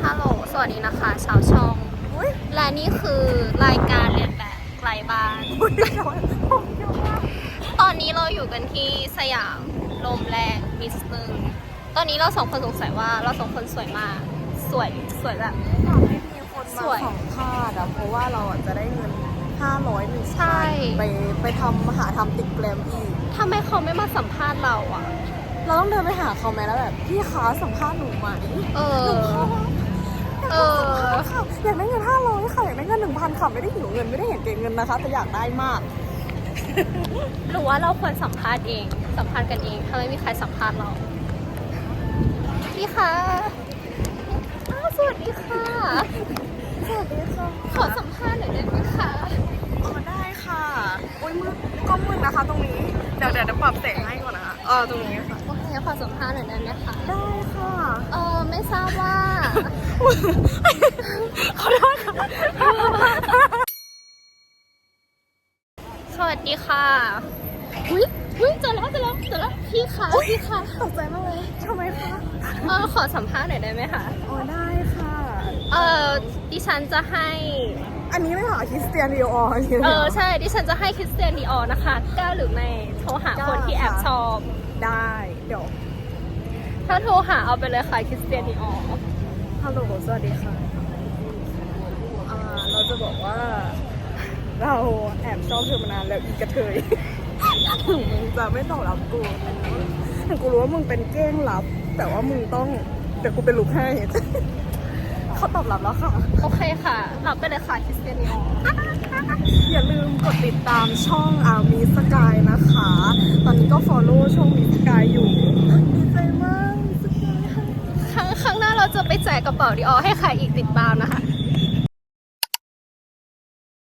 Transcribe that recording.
ฮัลโหล สวัสดีนะคะชาวช่อง และนี่คือรายการเรียนแบบไกลบ้าน ตอนนี้เราอยู่กันที่สยามลมแรงมิสเบิร์ตอนนี้เราสองคนสงสัยว่าเราสองคนสวยมาก สวย สวยแบบอยากให้มีคนสมาวยสัมภาษณ์อะเพราะว่าเราอะจะได้เงิน 500หนึ่งใช่ ไปไปทำหาทำติดแกรมอีก ทำไมเขาไม่มาสัมภาษณ์เราอะ เราต้องเดินไปหาเขาไหมแล้วแบบพี่คะสัมภาษณ์หนูไหมเอหนูอขอเออค่ะอยากได้เงิน500ค่ะอยากได้เงิน1,000ค่ะไม่ได้หิวเงินไม่ได้เห็นเก่งเงินนะคะแต่อยากได้มาก หรือว่าเราควรสัมภาษณ์เอง สัมภาษณ์กันเองถ้าไม่มีใครสัมภาษณ์เรา พี่คะอ้าวสวัสดีค่ะ สวัสดีค่ะขอสัมภาษณ์หน่อยได้ไหมคะอ๋อได้ค่ะอุ้ยมืดก็มืดนะคะ ตรงนี้ เดี๋ยวเดี๋ยวเดี๋ยวปรับแสงให้ก่อนนะคะเออตรงนี้ ค่ะโอเคขอสัมภาษณ์หน่อยได้ไหมคะได้ค่ะ เออไม่ทราบว่า ขอโทษค่ะสวัสดีค่ะอุ้ยอุ้ยเจอแล้วเจอแล้วเจอแล้วพี่คะพี่คะตกใจมากเลยทำไมคะเออขอสัมภาษณ์หน่อยได้ไหมคะอ๋อได้ค่ะ เออดิฉันจะให้ อันนี้ไม่หาคริสเตียนดีออร์นี่เออใช่ดิฉันจะให้คริสเตียนดีออร์นะคะกล้าหรือไม่โทรหาคนที่แอบชอบ ได้เดี๋ยวถ้าโทรหาเอาไปเลยค่ะคริสเตียนดีออร์ฮัลโหลสวัสดีค่ะอ่าเราจะบอกว่า เราแอบชอบเธอมานานแล้วอีกระเทยถึงมึงจะไม่ตอบรับกูแต่กูรู้ว่ามึงเป็นเก้งรับ แต่ว่ามึงต้องเดี๋ยวกูเป็นลูกให้เขาตอบรับแล้วค่ะ โอเคค่ะ รับไปเลยค่ะคริสเตียนดีออร์อย่าลืมกดติดตามช่องอามีสกายนะคะ ตอนนี้ก็ follow ช่องมีสกาย เราจะไปแจกกระเป๋าดีออให้ใครอีกติดตามนะคะ